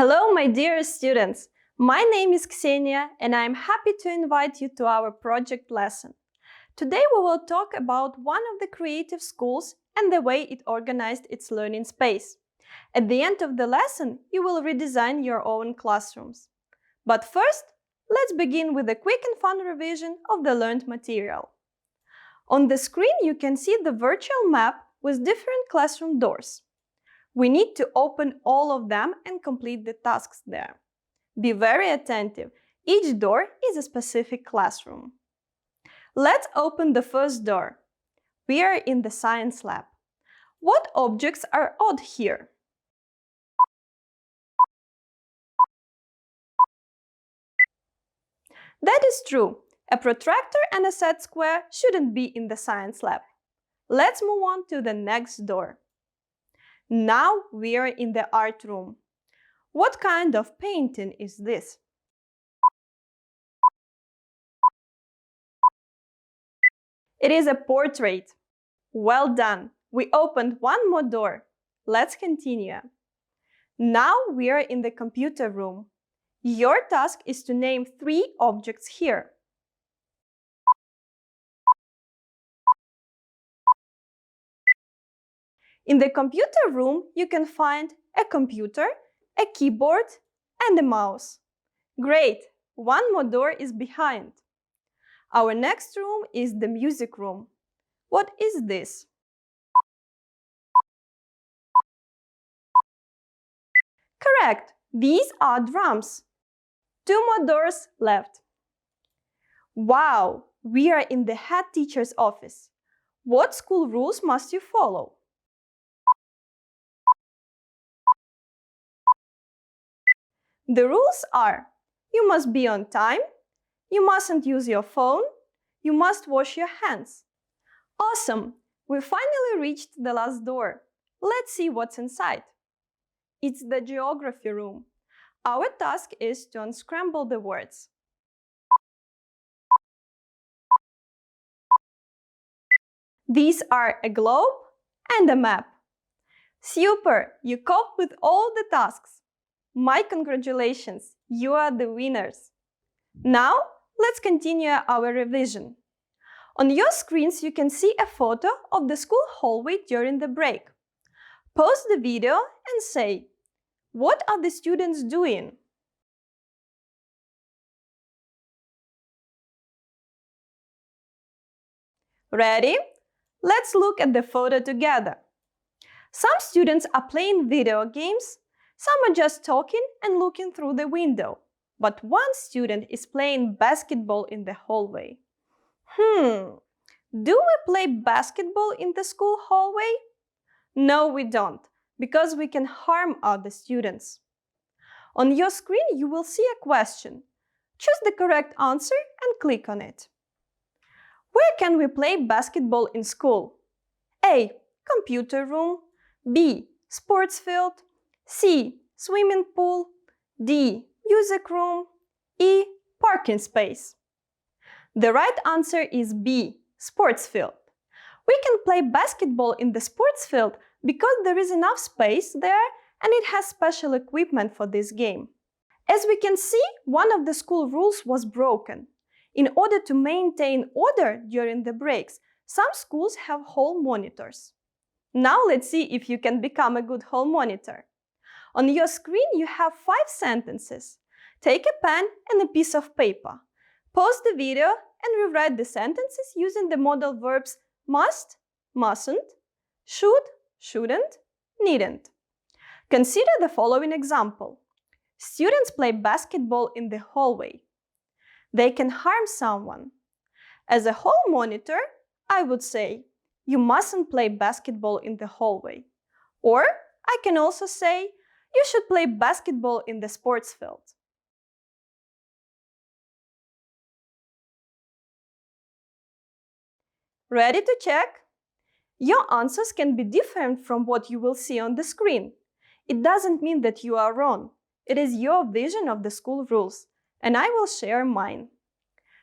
Hello, my dear students. My name is Ksenia and I'm happy to invite you to our project lesson. Today we will talk about one of the creative schools and the way it organized its learning space. At the end of the lesson, you will redesign your own classrooms. But first, let's begin with a quick and fun revision of the learned material. On the screen, you can see the virtual map with different classroom doors. We need to open all of them and complete the tasks there. Be very attentive. Each door is a specific classroom. Let's open the first door. We are in the science lab. What objects are odd here? That is true. A protractor and a set square shouldn't be in the science lab. Let's move on to the next door. Now we are in the art room. What kind of painting is this? It is a portrait. Well done. We opened one more door. Let's continue. Now we are in the computer room. Your task is to name three objects here. In the computer room, you can find a computer, a keyboard, and a mouse. Great! One more door is behind. Our next room is the music room. What is this? Correct! These are drums. Two more doors left. Wow! We are in the head teacher's office. What school rules must you follow? The rules are you must be on time, you mustn't use your phone, you must wash your hands. Awesome! We finally reached the last door. Let's see what's inside. It's the geography room. Our task is to unscramble the words. These are a globe and a map. Super! You coped with all the tasks. My congratulations! You are the winners. Now, let's continue our revision. On your screens, you can see a photo of the school hallway during the break. Pause the video and say, what are the students doing? Ready? Let's look at the photo together. Some students are playing video games, some are just talking and looking through the window. But one student is playing basketball in the hallway. Hmm, do we play basketball in the school hallway? No, we don't because we can harm other students. On your screen, you will see a question. Choose the correct answer and click on it. Where can we play basketball in school? A. Computer room. B. Sports field. C. Swimming pool. D. Music room. E. Parking space. The right answer is B. Sports field. We can play basketball in the sports field because there is enough space there and it has special equipment for this game. As we can see, one of the school rules was broken. In order to maintain order during the breaks, some schools have hall monitors. Now let's see if you can become a good hall monitor. On your screen you have five sentences. Take a pen and a piece of paper. Pause the video and rewrite the sentences using the modal verbs must, mustn't, should, shouldn't, needn't. Consider the following example. Students play basketball in the hallway. They can harm someone. As a hall monitor, I would say, you mustn't play basketball in the hallway. Or I can also say, you should play basketball in the sports field. Ready to check? Your answers can be different from what you will see on the screen. It doesn't mean that you are wrong. It is your vision of the school rules, and I will share mine.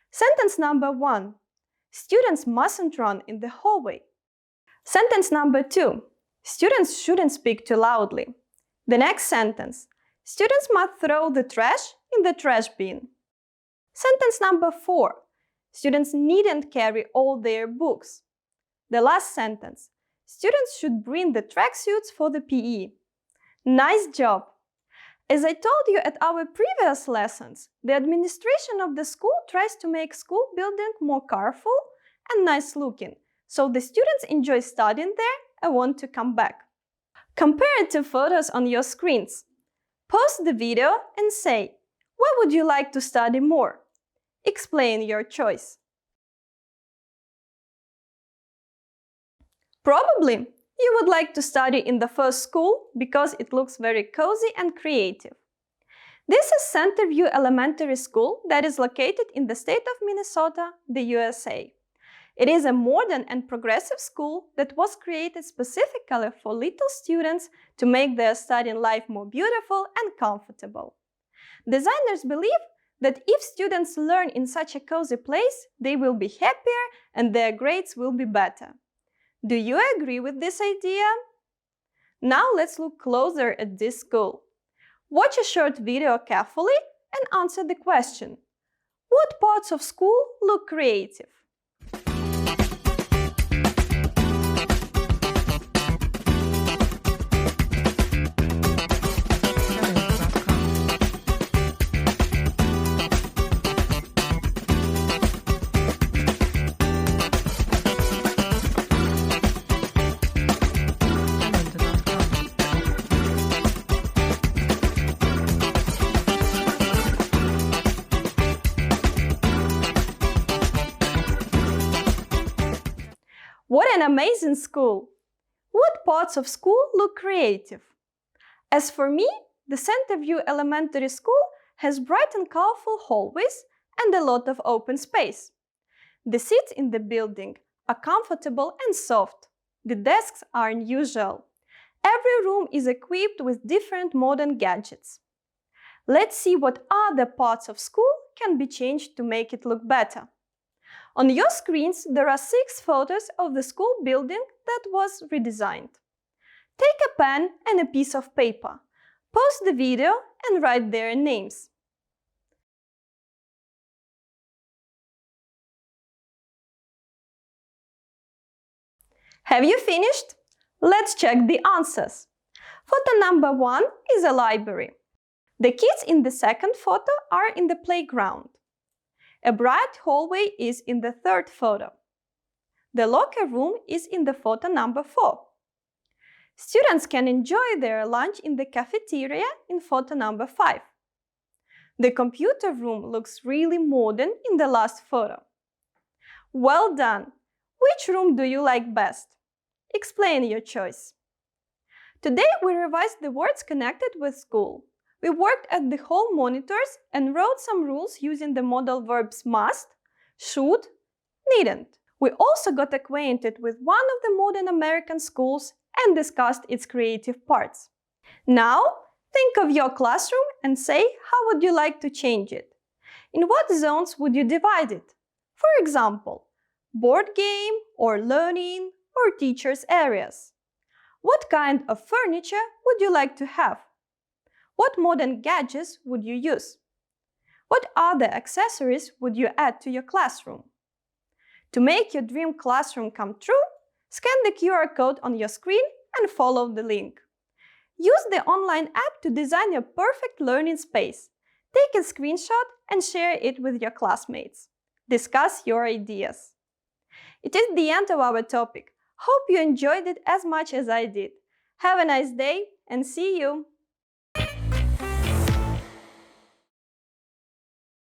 Sentence number one. Students mustn't run in the hallway. Sentence number two. Students shouldn't speak too loudly. The next sentence. Students must throw the trash in the trash bin. Sentence number four. Students needn't carry all their books. The last sentence. Students should bring the tracksuits for the PE. Nice job! As I told you at our previous lessons, the administration of the school tries to make school building more colorful and nice looking, so the students enjoy studying there and want to come back. Compare it to photos on your screens. Pause the video and say, what would you like to study more? Explain your choice. Probably you would like to study in the first school because it looks very cozy and creative. This is Centerview Elementary School that is located in the state of Minnesota, the USA. It is a modern and progressive school that was created specifically for little students to make their studying life more beautiful and comfortable. Designers believe that if students learn in such a cozy place, they will be happier and their grades will be better. Do you agree with this idea? Now let's look closer at this school. Watch a short video carefully and answer the question. What parts of school look creative? Amazing school! What parts of school look creative? As for me, the Centerview Elementary School has bright and colorful hallways and a lot of open space. The seats in the building are comfortable and soft. The desks are unusual. Every room is equipped with different modern gadgets. Let's see what other parts of school can be changed to make it look better. On your screens, there are six photos of the school building that was redesigned. Take a pen and a piece of paper. Pause the video and write their names. Have you finished? Let's check the answers. Photo number one is a library. The kids in the second photo are in the playground. A bright hallway is in the third photo. The locker room is in the photo number 4. Students can enjoy their lunch in the cafeteria in photo number 5. The computer room looks really modern in the last photo. Well done! Which room do you like best? Explain your choice. Today we revised the words connected with school. We worked at the hall monitors and wrote some rules using the modal verbs must, should, needn't. We also got acquainted with one of the modern American schools and discussed its creative parts. Now, think of your classroom and say how would you like to change it? In what zones would you divide it? For example, board game or learning or teachers' areas. What kind of furniture would you like to have? What modern gadgets would you use? What other accessories would you add to your classroom? To make your dream classroom come true, scan the QR code on your screen and follow the link. Use the online app to design your perfect learning space. Take a screenshot and share it with your classmates. Discuss your ideas. It is the end of our topic. Hope you enjoyed it as much as I did. Have a nice day and see you!